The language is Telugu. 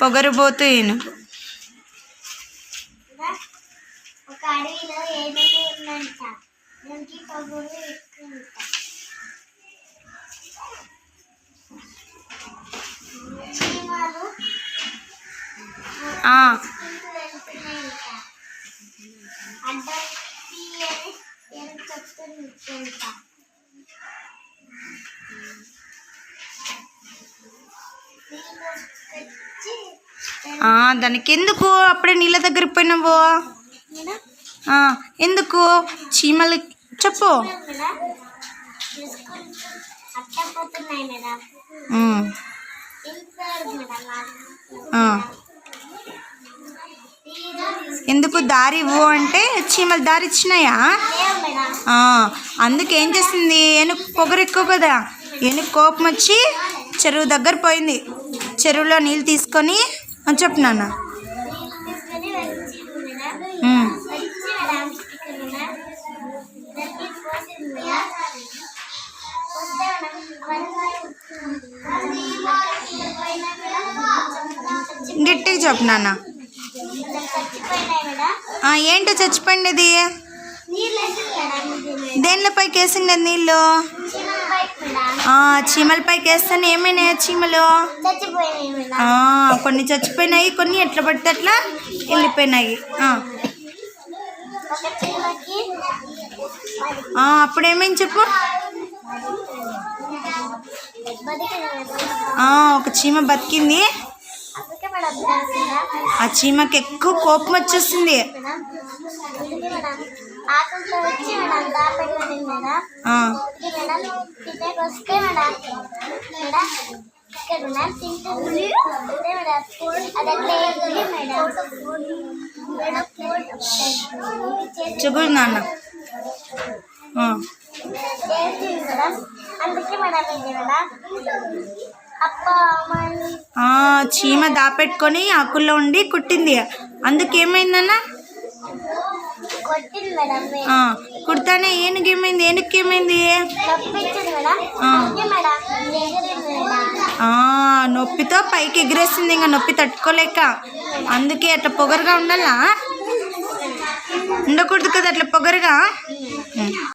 పొగరుబోతూ ఏనుగు ఒక అడవిలో ఏనుగు ఉందంట. దానికి పొగరు అడ్డం దానికి ఎందుకు అప్పుడే నీళ్ళ దగ్గరికి పోయినావు. ఎందుకు? చీమలు చెప్పు. ఎందుకు దారి ఇవ్వు అంటే చీమలు దారి ఇచ్చినాయా? అందుకేం ఏం చేసింది? ఏనుగు పొగరు ఎక్కువ కదా. ఏనుగు కోపం వచ్చి చెరువు దగ్గర పోయింది. చెరువులో నీళ్ళు తీసుకొని అని చెప్పు నాన్న. గట్టిగా చెప్పు నాన్న. ఏంటో చచ్చిపోయింది ఇది? దేనిలో పైకి నీళ్ళు? చీమల పైకి వేస్తాను. ఏమైనాయి ఆ చీమలు కొన్ని చచ్చిపోయినాయి కొన్ని ఎట్లా పడితే అట్లా వెళ్ళిపోయినాయి. అప్పుడు ఏమైంది చెప్పు? ఒక చీమ బతికింది. ఆ చీమకి ఎక్కువ కోపం వచ్చేసింది. చెబురు నాన్న. చీమ దాపెట్టుకొని ఆకుల్లో ఉండి కుట్టింది. అందుకేమైందన్నా? కుడతానే ఏనుగు ఏమైంది? ఏనుగుకి ఏమైంది? నొప్పితో పైకి ఎగిరేసింది ఇంకా నొప్పి తట్టుకోలేక. అందుకే అట్లా పొగరుగా ఉండాలా? ఉండకూడదు కదా అట్లా పొగరుగా.